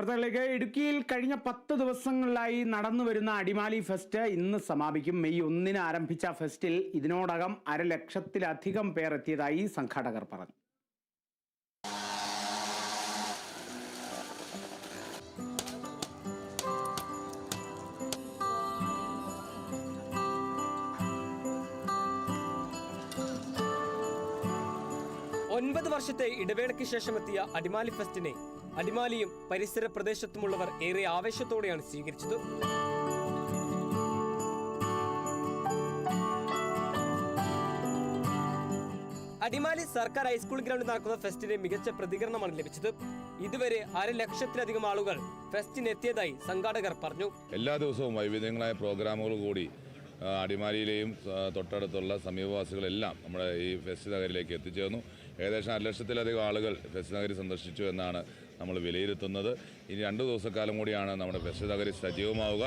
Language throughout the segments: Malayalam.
വാർത്തകളിലേക്ക് ഇടുക്കിയിൽ കഴിഞ്ഞ പത്ത് ദിവസങ്ങളിലായി നടന്നു വരുന്ന അടിമാലി ഫെസ്റ്റ് ഇന്ന് സമാപിക്കും. മെയ് ഒന്നിന് ആരംഭിച്ച ഫെസ്റ്റിൽ ഇതിനോടകം അരലക്ഷത്തിലധികം പേർ എത്തിയതായി സംഘാടകർ പറഞ്ഞു. ഒൻപത് വർഷത്തെ ഇടവേളയ്ക്ക് ശേഷം എത്തിയ അടിമാലി ഫെസ്റ്റിനെ അടിമാലിയും പരിസര പ്രദേശത്തുമുള്ളവർ ഏറെ ആവേശത്തോടെയാണ് സ്വീകരിച്ചത്. അടിമാലി സർക്കാർ ഹൈസ്കൂൾ ഗ്രൗണ്ടിൽ നടക്കുന്ന ഫെസ്റ്റിന് മികച്ച പ്രതികരണമാണ് ലഭിച്ചത്. ഇതുവരെ അര ലക്ഷത്തിലധികം ആളുകൾ ഫെസ്റ്റിനെത്തിയതായി സംഘാടകർ പറഞ്ഞു. എല്ലാ ദിവസവും വൈവിധ്യങ്ങളായ പ്രോഗ്രാമുകൾ കൂടി അടിമാലിയിലെയും തൊട്ടടുത്തുള്ള സമീപവാസികളെല്ലാം നമ്മുടെ ഈ ഫെസ്റ്റ് നഗരിലേക്ക് എത്തിച്ചേർന്നു. ഏകദേശം അര ലക്ഷത്തിലധികം ആളുകൾ ഫെസ്റ്റ് നഗരി സന്ദർശിച്ചു എന്നാണ് നമ്മൾ വിലയിരുത്തുന്നത്. ഇനി രണ്ട് ദിവസക്കാലം കൂടിയാണ് നമ്മുടെ ഫെസ്റ്റ് നഗരി സജീവമാവുക.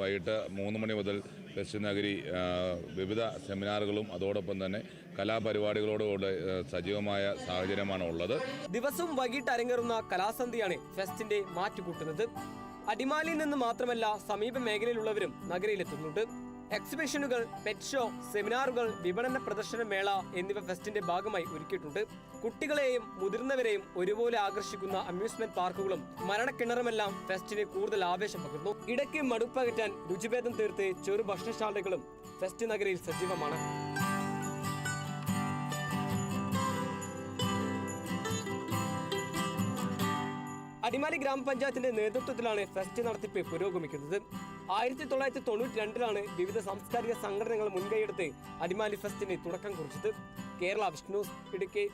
വൈകിട്ട് മൂന്ന് മണി മുതൽ ഫെസ്റ്റ് നഗരി വിവിധ സെമിനാറുകളും അതോടൊപ്പം തന്നെ കലാപരിപാടികളോടുകൂടെ സജീവമായ സാഹചര്യമാണ് ഉള്ളത്. ദിവസവും വൈകിട്ട് അരങ്ങേറുന്ന കലാസന്ധിയാണ് ഫെസ്റ്റിന്റെ മാറ്റുകൂട്ടുന്നത്. അടിമാലിയിൽ നിന്ന് മാത്രമല്ല സമീപ മേഖലയിലുള്ളവരും നഗരയിലെത്തുന്നുണ്ട്. എക്സിബിഷനുകൾ പെറ്റ് ഷോ സെമിനാറുകൾ വിപണന പ്രദർശന മേള എന്നിവ ഫെസ്റ്റിന്റെ ഭാഗമായി ഒരുക്കിയിട്ടുണ്ട്. കുട്ടികളെയും മുതിർന്നവരെയും ഒരുപോലെ ആകർഷിക്കുന്ന അമ്യൂസ്മെന്റ് പാർക്കുകളും മരണക്കിണറുമെല്ലാം ഫെസ്റ്റിന് കൂടുതൽ ആവേശം പകർന്നു. ഇടയ്ക്ക് മടുപ്പകറ്റാൻ രുചിഭേദം തീർത്ത് ചെറു ഭക്ഷണശാലകളും ഫെസ്റ്റ് നഗരിയിൽ സജീവമാണ്. അടിമാലി ഗ്രാമപഞ്ചായത്തിന്റെ നേതൃത്വത്തിലാണ് ഫെസ്റ്റ് നടത്തിപ്പ് പുരോഗമിക്കുന്നത്. ആയിരത്തി തൊള്ളായിരത്തി തൊണ്ണൂറ്റി രണ്ടിലാണ് വിവിധ സാംസ്കാരിക സംഘടനകൾ മുൻകൈയെടുത്ത് അടിമാലി ഫെസ്റ്റിന് തുടക്കം കുറിച്ചത്. കേരള വിഷ്ണു ഇടുക്കി.